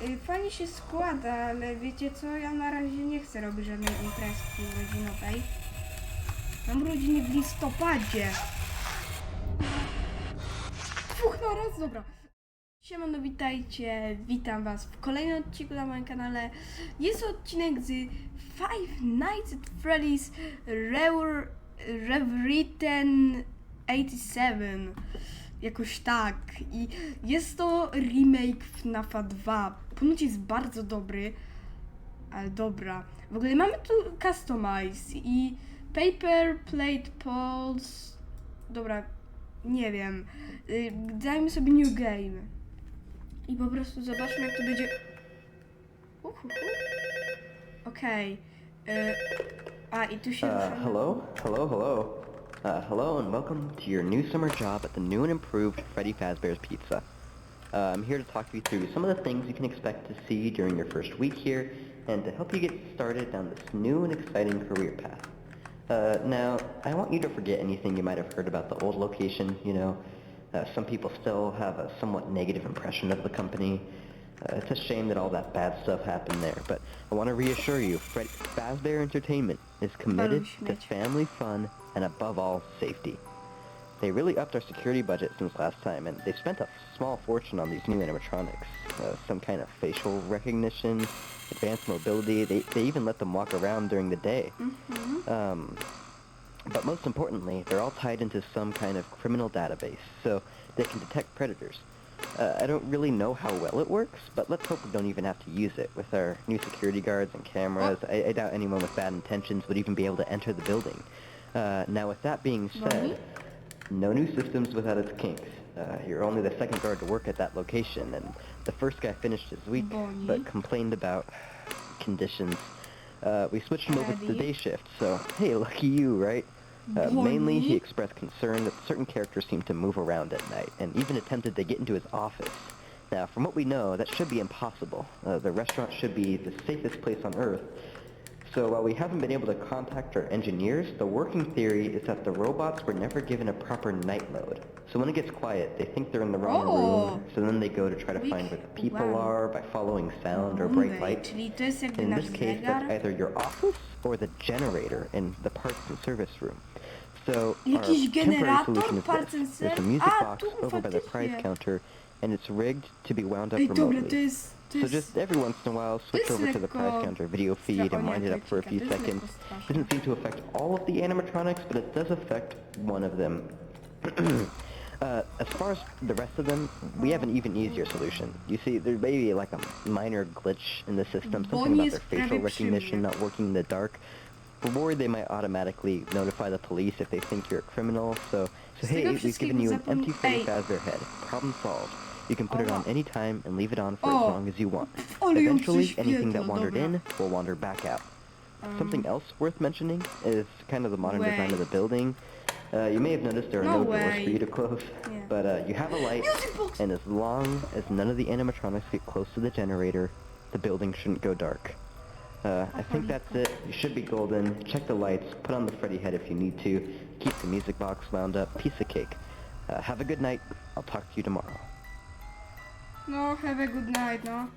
y, fajnie się składa, ale wiecie co, ja na razie nie chcę robić żadnej imprezki urodzinowej. Mam urodziny w listopadzie. Dwóch na raz, dobra. Siemano, witajcie, witam was w kolejnym odcinku na moim kanale. Jest odcinek z Five Nights at Freddy's Revwritten 87. Jakoś tak. I jest to remake FNAFa 2. Ponoć jest bardzo dobry. Ale dobra. W ogóle mamy tu Customize i Paper Plate Pulse. Dobra, nie wiem. Y, Dajmy sobie New Game. I po prostu zobaczmy, jak to będzie. Uhuhu. Okej. Y, A, i tu się Uh, hello? Hello, hello. Uh, hello and welcome to your new summer job at the new and improved Freddy Fazbear's Pizza. Uh, I'm here to talk you through some of the things you can expect to see during your first week here and to help you get started down this new and exciting career path. Uh, now, I want you to forget anything you might have heard about the old location, you know. Uh, some people still have a somewhat negative impression of the company. Uh, it's a shame that all that bad stuff happened there, but I want to reassure you, Freddy Fazbear Entertainment is committed to family fun and above all, safety. They really upped our security budget since last time, and they've spent a small fortune on these new animatronics. Uh, some kind of facial recognition, advanced mobility. They, they even let them walk around during the day. Mhm. Um, but most importantly, they're all tied into some kind of criminal database, so they can detect predators. Uh, I don't really know how well it works, but let's hope we don't even have to use it. With our new security guards and cameras, I, I doubt anyone with bad intentions would even be able to enter the building. Uh, now, with that being said, no new systems without its kinks. Uh, you're only the second guard to work at that location, and the first guy finished his week, but complained about conditions. Uh, we switched him over to the day shift, so hey, lucky you, right? Uh, mainly, he expressed concern that certain characters seemed to move around at night, and even attempted to get into his office. Now, from what we know, that should be impossible. Uh, the restaurant should be the safest place on Earth. So while we haven't been able to contact our engineers, the working theory is that the robots were never given a proper night mode. So when it gets quiet, they think they're in the wrong Oh. room, so then they go to try to We find where the people wow. are by following sound or bright Bombay, light. Czyli to jest jakby In this case, that's either your office or the generator in the parts and service room. So our temporary solution is this. There's a music box over by the price counter, and it's rigged to be wound up Ej, dobra, to remotely. So just every once in a while, switch over to the lekko counter video feed and wind it up for a few seconds. Doesn't seem to affect all of the animatronics, but it does affect one of them. uh, as far as the rest of them, we have an even easier solution. You see, there may be like a minor glitch in the system, something about their facial recognition not working in the dark. We're worried they might automatically notify the police if they think you're a criminal, so, so hey, we've given you an empty Freddy Ej. Fazbear head. Problem solved. You can put it on any time and leave it on for as long as you want. Eventually, anything that wandered in will wander back out. Um, Something else worth mentioning is kind of the modern design of the building. Uh, you may have noticed there are No no, doors for you to close, Yeah. but uh, you have a light, and as long as none of the animatronics get close to the generator, the building shouldn't go dark. Uh, I think that's it. You should be golden. Check the lights. Put on the Freddy head if you need to. Keep the music box wound up. Piece of cake. Uh, have a good night. I'll talk to you tomorrow. No, have a good night, no.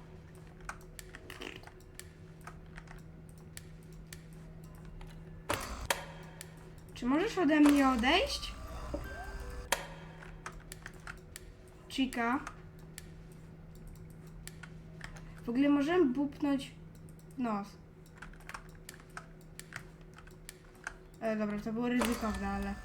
Czy możesz ode mnie odejść? Chica. W ogóle możemy bupnąć w nos. E, dobra, to było ryzykowne, ale...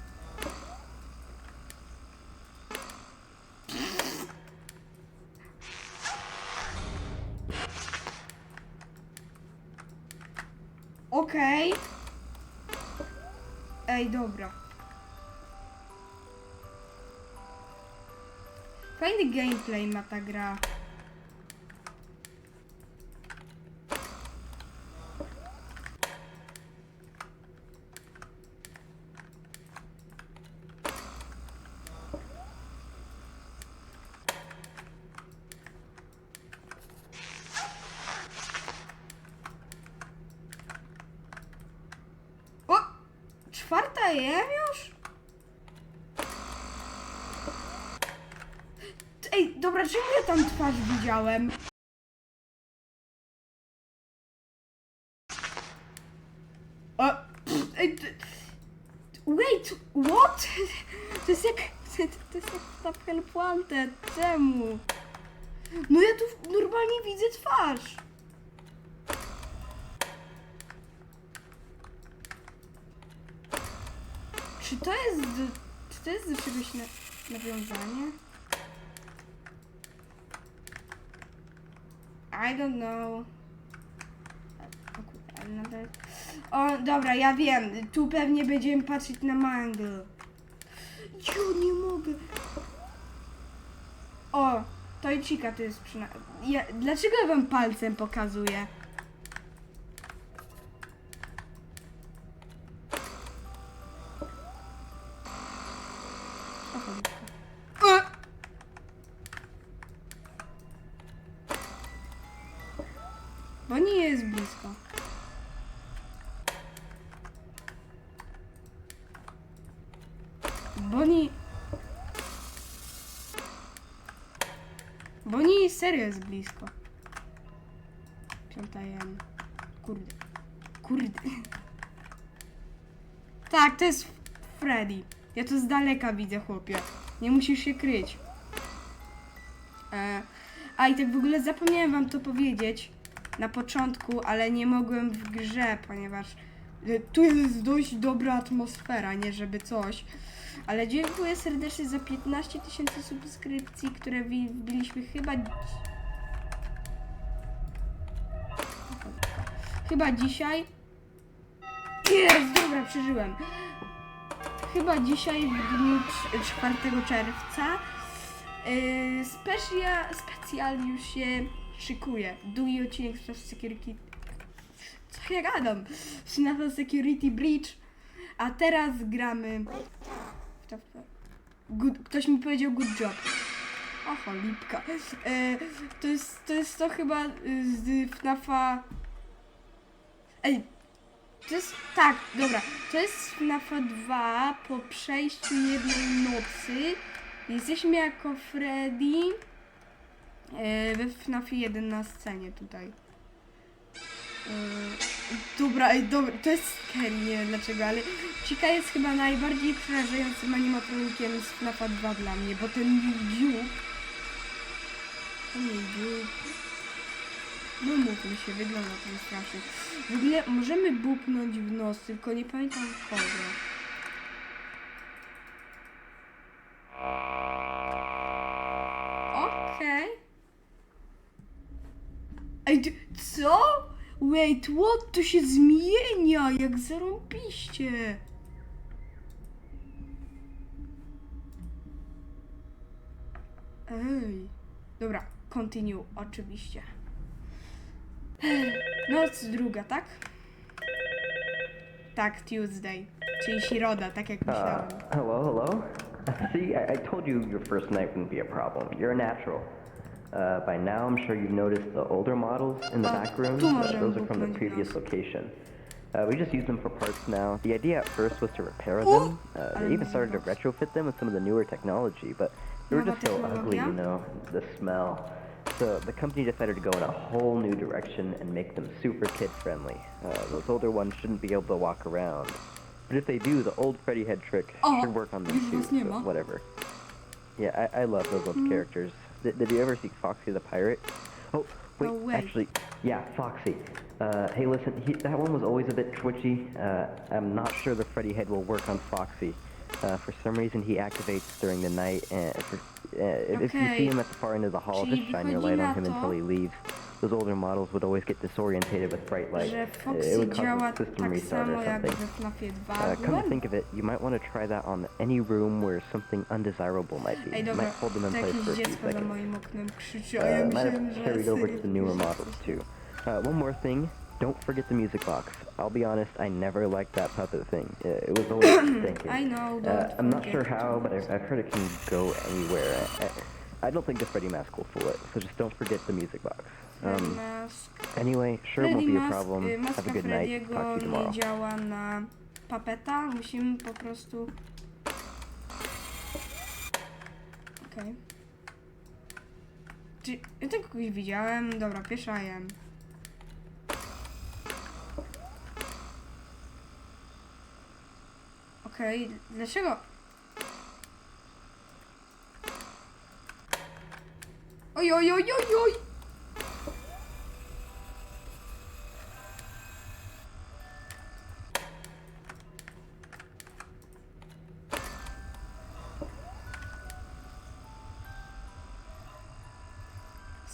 Okej. Ej, dobra. Fajny gameplay ma ta gra. O! Czwarta jem już? Ej, dobra, czemu ja tam twarz widziałem? Ej, t- Wait, what? To jest jak... To jest jak ta Help Wanted. Czemu? No ja tu normalnie widzę twarz. Czy to jest czy to jest do czegoś na, nawiązanie? I don't know. O, dobra, ja wiem. Tu pewnie będziemy patrzeć na mangle. Jo, nie mogę. O, to i Chica to jest przynajmniej... Ja, dlaczego ja wam palcem pokazuję? E! Bo nie jest blisko. Serio jest blisko. Piąta jem. Kurde. Kurde. Tak, to jest Freddy. Ja to z daleka widzę, chłopie. Nie musisz się kryć. E, a i tak w ogóle zapomniałem wam to powiedzieć na początku, ale nie mogłem w grze, ponieważ tu jest dość dobra atmosfera, nie żeby coś. Ale dziękuję serdecznie za 15 tysięcy subskrypcji, które wbiliśmy chyba... Chyba dzisiaj. Jest, dobra, przeżyłem. Chyba dzisiaj w dniu trz- 4 czerwca yy, specia, specjal już się szykuje. Długi odcinek z Security... Co ja gadam? FNAF Security Breach. A teraz gramy... Good, ktoś mi powiedział good job. Oho, lipka. E, to, jest, to jest to chyba y, z FNAFa... Ej, to jest... Tak, dobra. To jest z FNAFa 2 po przejściu jednej nocy. Jesteśmy jako Freddy e, we FNAFie 1 na scenie tutaj. E, Dobra, ej, dobra, to jest scary, nie wiem dlaczego, ale Chica jest chyba najbardziej przerażającym animatronikiem z FNAFa 2 dla mnie, bo ten. To nie dziób... No mówmy się, wygląda to strasznie. W ogóle możemy bupnąć w nos, tylko nie pamiętam kogo. Okej. Ej, ty- co? Wait, what? To się zmienia, jak zarąbiście. Ej. Dobra, continue, oczywiście. Noc druga, tak? Tak, Tuesday. Czyli środa, tak jak Uh, myślałem. hello, hello? See, I, I told you your first night wouldn't be a problem. You're a natural. Uh, by now, I'm sure you've noticed the older models in the Uh, back room. Uh, those are from the previous location. Uh, we just use them for parts now. The idea at first was to repair them. Uh, they even started to retrofit them with some of the newer technology, but they were just so ugly, you know, the smell. So the company decided to go in a whole new direction and make them super kid friendly. Uh, those older ones shouldn't be able to walk around. But if they do, the old Freddy head trick O, should work on them too. so whatever. Yeah, I, I love those old characters. Did, did you ever see Foxy the Pirate? Oh, wait, No actually, yeah, Foxy. Uh, hey, listen, he, that one was always a bit twitchy. Uh, I'm not sure the Freddy head will work on Foxy. Uh, for some reason, he activates during the night, and for, uh, if you see him at the far end of the hall, just shine your light on him until he leaves. Those older models would always get disorientated with bright light. Że Uh, it would cause a system tak restart samo or jak something. we FNAFie 2. Uh, come to think of it, you might want to try that on any room where something undesirable might be. Ej, dobra, might hold them in to place for a few dziecko za seconds. moim oknem krzyczy, a ja Uh, might myślałem, have że carried over to the newer models too. Uh, one more thing, don't forget the music box. I'll be honest, I never liked that puppet thing. Uh, it was always stinking. I know, Uh, don't I'm not forget sure to how, but I've, I've heard it can go anywhere. I, I don't think the Freddy mask will fool it, so just don't forget the music box. Um, Mask. anyway, sure Freddy won't be a Mask, problem. y, Have a maska good night. Talk to you nie tomorrow. działa na papeta, musimy po prostu... Okej. Czy ja tego kogoś widziałem? Dobra, pierwsza jem. Okej, dlaczego? Oj, oj, oj, oj, oj!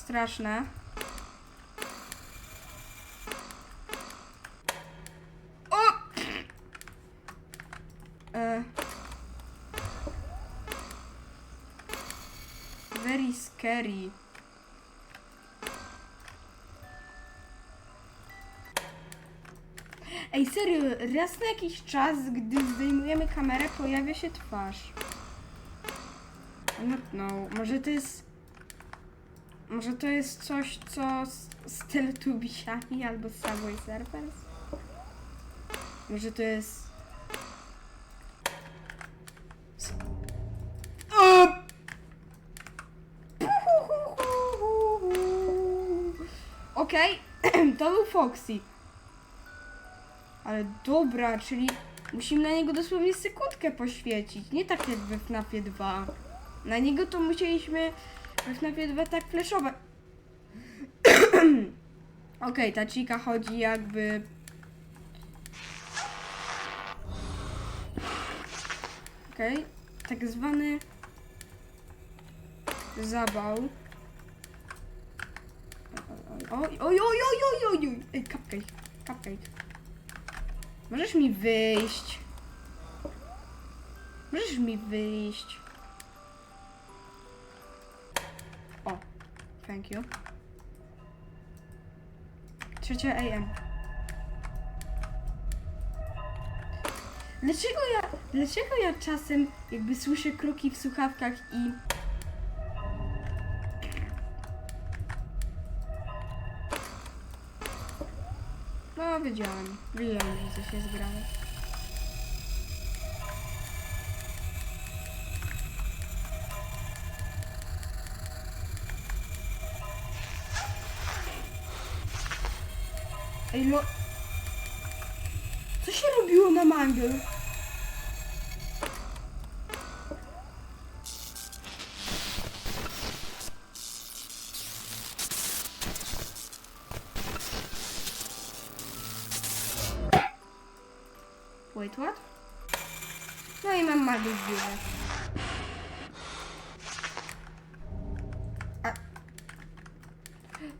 Straszne. O! E. Very scary. Ej, serio, raz na jakiś czas, gdy zdejmujemy kamerę, pojawia się twarz. Don't know, może to jest... Może to jest coś, co z, z Teletubbiesiami albo z Subway Surfers? Może to jest... S-! Okej, to był Foxy. Ale dobra, czyli musimy na niego dosłownie sekundkę poświecić. Nie tak jak we FNAFie 2. Na niego to musieliśmy we FNAFie 2 tak flashować. Okej, ta chica chodzi jakby... Okej, tak zwany zabał. Oj, oj, oj, oj, oj, oj, oj. Ej, cupcake, cupcake. Możesz mi wyjść. Możesz mi wyjść. Thank you. Trzecia AM. Dlaczego ja, dlaczego ja czasem jakby słyszę kroki w słuchawkach i... No, wiedziałem. Wiedziałem, że coś jest grane. Ej. Co się robiło na mangle? Wait, what? No i mam mangle w.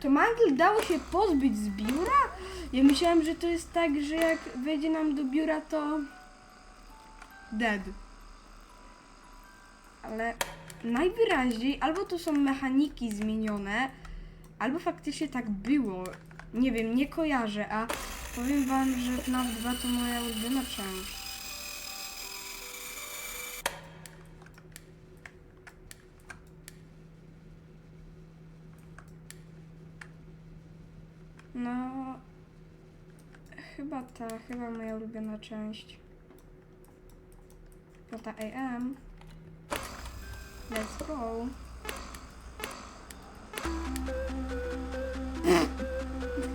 To mangle dało się pozbyć z biura? Ja myślałem, że to jest tak, że jak wejdzie nam do biura, to... Dead. Ale najwyraźniej albo to są mechaniki zmienione, albo faktycznie tak było. Nie wiem, nie kojarzę, a powiem wam, że FNAF 2 to moja ulubiona część. No, chyba ta, chyba moja ulubiona część. Plata AM. Let's go.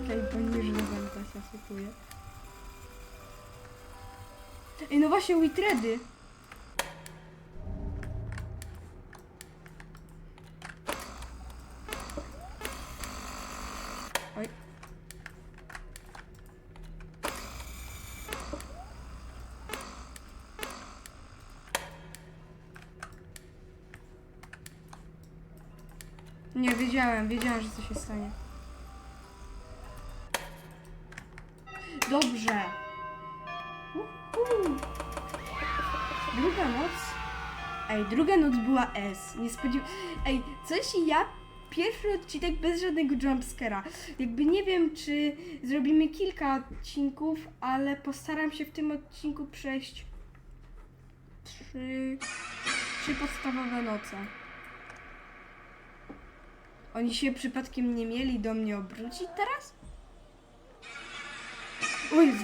Okej, poniżny węta się sypuje. Ej, no właśnie, Witredy. Nie, wiedziałem, wiedziałem, że coś się stanie. Dobrze. Druga noc. Ej, druga noc była S. Nie spodziew... Ej, co jeśli ja pierwszy odcinek bez żadnego jumpscare'a? Jakby nie wiem, czy zrobimy kilka odcinków, ale postaram się w tym odcinku przejść trzy, trzy podstawowe noce. Oni się przypadkiem nie mieli do mnie obrócić teraz? Jezu.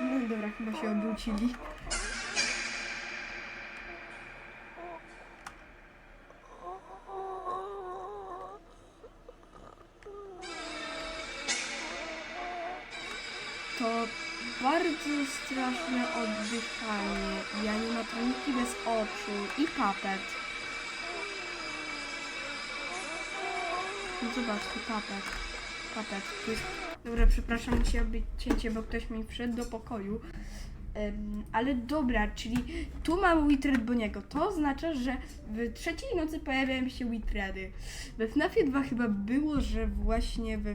No dobra, chyba się obrócili. to bardzo straszne oddychanie i animatroniki bez oczu i papet. No zobaczcie, papet. Papet. To jest... Dobra, przepraszam, musiało być cięcie, bo ktoś mi wszedł do pokoju. Em, ale dobra, czyli tu mamy Witred Boniego. To oznacza, że w trzeciej nocy pojawiają się Witredy. We FNAFie 2 chyba było, że właśnie we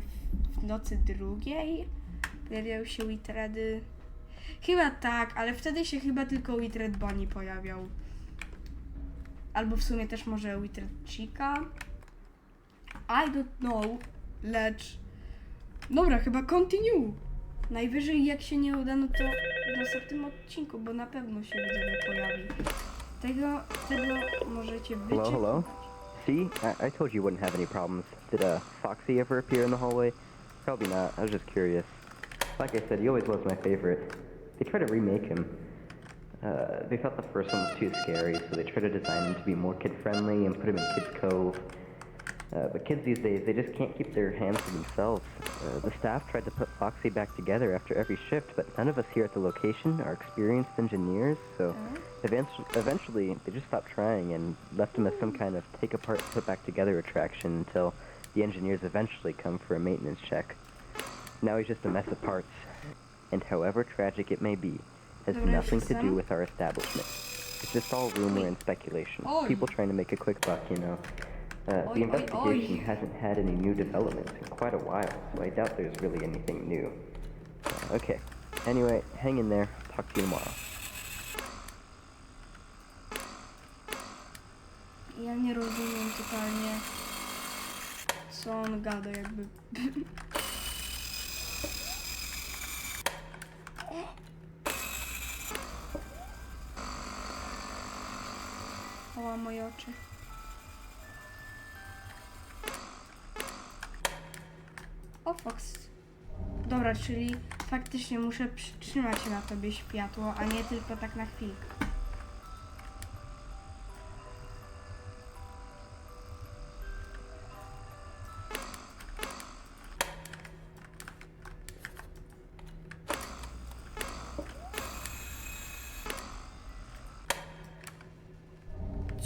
w nocy drugiej pojawiały się Witredy. Chyba tak, ale wtedy się chyba tylko Witred Bonnie pojawiał. Albo w sumie też może Witred Chica. I don't know, lecz... Dobra, chyba continue. Najwyżej jak się nie uda, no to w następnym odcinku, bo na pewno się widzowie pojawi. Tego, tego możecie Hello, hello? See? I, I told you you wouldn't have any problems. Did uh, Foxy ever appear in the hallway? Probably not. I was just curious. Like I said, he always was my favorite. They tried to remake him. Uh, they thought the first one was too scary, so they tried to design him to be more kid-friendly and put him in Kids Cove. Uh, but kids these days, they just can't keep their hands to themselves. Uh, the staff tried to put Foxy back together after every shift, but none of us here at the location are experienced engineers, so eventually, eventually they just stopped trying and left him as some kind of take apart, put back together attraction until the engineers eventually come for a maintenance check. Now he's just a mess of parts, and however tragic it may be, has nothing to do with our establishment. It's just all rumor and speculation. Oi. People trying to make a quick buck, you know. Uh, the investigation hasn't had any new developments in quite a while, so I doubt there's really anything new. Uh, okay. Anyway, hang in there. Talk to you tomorrow. Ja nie rozumiem totalnie, co on gada jakby. Oła moje oczy. Fox. Dobra, czyli faktycznie muszę przytrzymać na tobie światło, a nie tylko tak na chwilkę.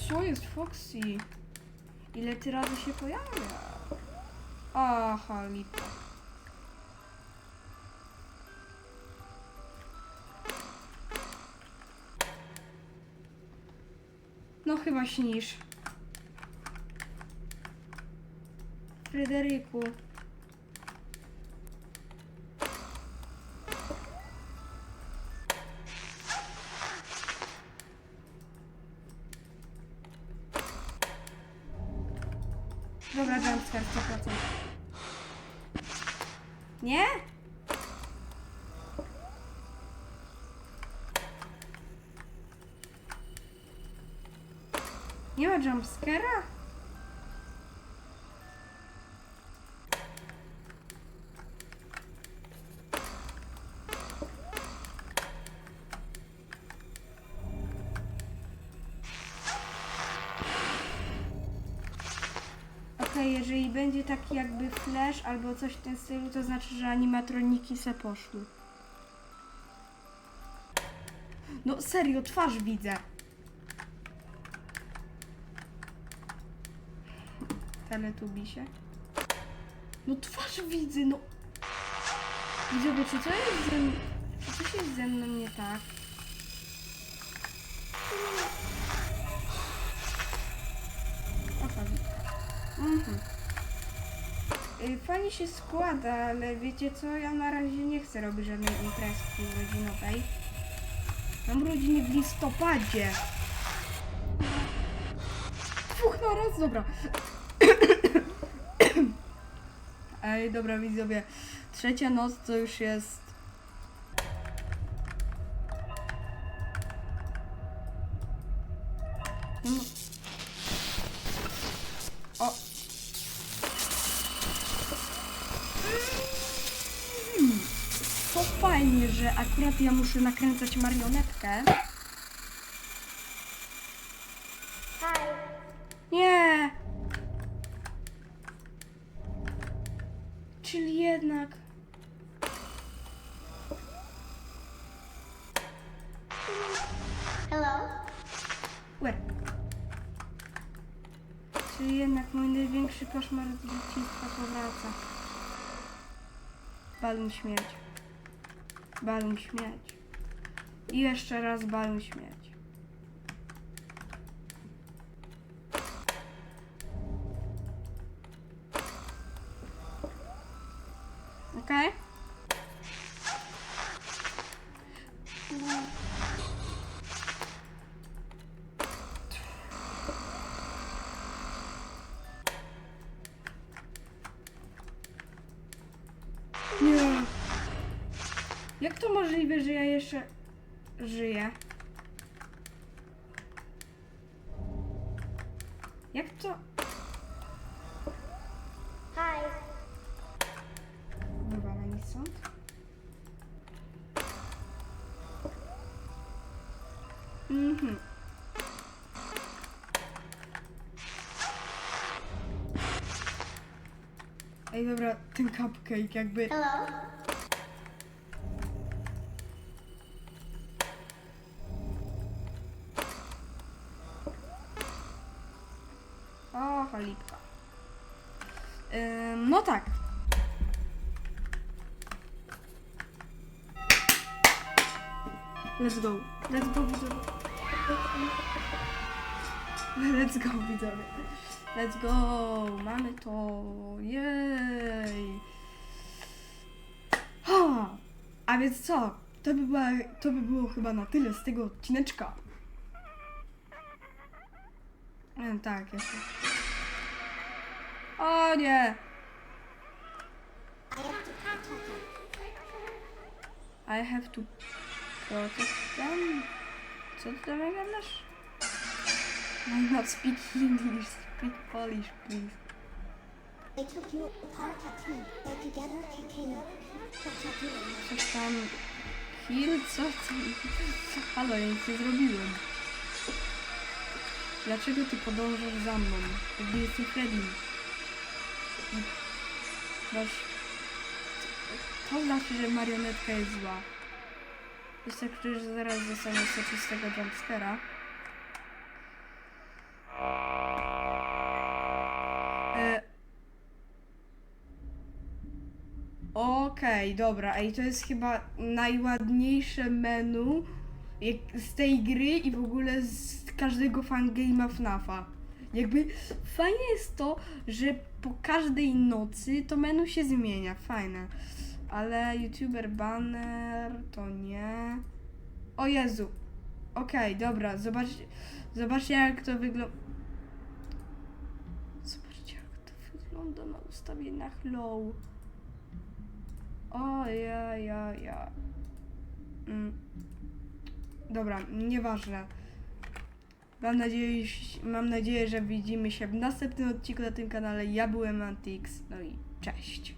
Co jest Foxy? Ile ty razy się pojawia? Aha, lipa. Chyba śnisz. Fryderyku. Dobra, jumpscare 100%. Nie? Nie ma jumpscare'a? Jeżeli będzie taki jakby flash albo coś w tym stylu, to znaczy, że animatroniki se poszły. No serio, twarz widzę. Teletubisie. No twarz widzę, no. Widzowie, czy co jest ze mną... Czy coś jest ze mną nie tak? Mhm. Y, Fajnie się składa, ale wiecie co? Ja na razie nie chcę robić żadnej imprezki urodzinowej. Mam urodziny w listopadzie. Dwóch na raz, dobra. Ej, dobra widzowie. Trzecia noc to już jest... O. Mm. To fajnie, że akurat ja muszę nakręcać marionetkę. Nie. czyli jednak. Hello? Łe. Czyli jednak mój największy koszmar z dzieciństwa powraca. Balun śmierć. Balun śmierć. I jeszcze raz balun śmierć. Nie. Jak to możliwe, że ja jeszcze żyję? Ten cupcake jakby... Hello. O, cholipka. Ym, no tak. Let's go. Let's go, widzowie. Let's go, widzowie. Let's go. Mamy to. Jej. Ha! A więc co? To by, była, to by było chyba na tyle z tego odcineczka. E, tak, jeszcze. O nie! I have to protect them. Co ty tam gadasz? I'm not speak English, speak Polish, please. They took you apart, Tattoo. But together became Tattoo. Coś tam... Heal? Co ty? Halo, ja nic nie zrobiłem. Dlaczego ty podążasz za mną? Jakby jestem Freddy. Masz... To znaczy, że marionetka jest zła. Jest tak, że zaraz dostaniesz soczystego jumpscare'a. Okej, dobra, ej, to jest chyba najładniejsze menu z tej gry i w ogóle z każdego fangame'a FNAFa. Jakby fajne jest to, że po każdej nocy to menu się zmienia, fajne. Ale youtuber banner to nie. O Jezu. Okej, dobra, zobacz, zobaczcie jak to wygląda. Zobaczcie jak to wygląda na ustawieniach low. O ja, ja, ja. Mm. Dobra, nieważne. Mam nadzieję, mam nadzieję, że widzimy się w następnym odcinku na tym kanale. Ja byłem Antix, no i cześć.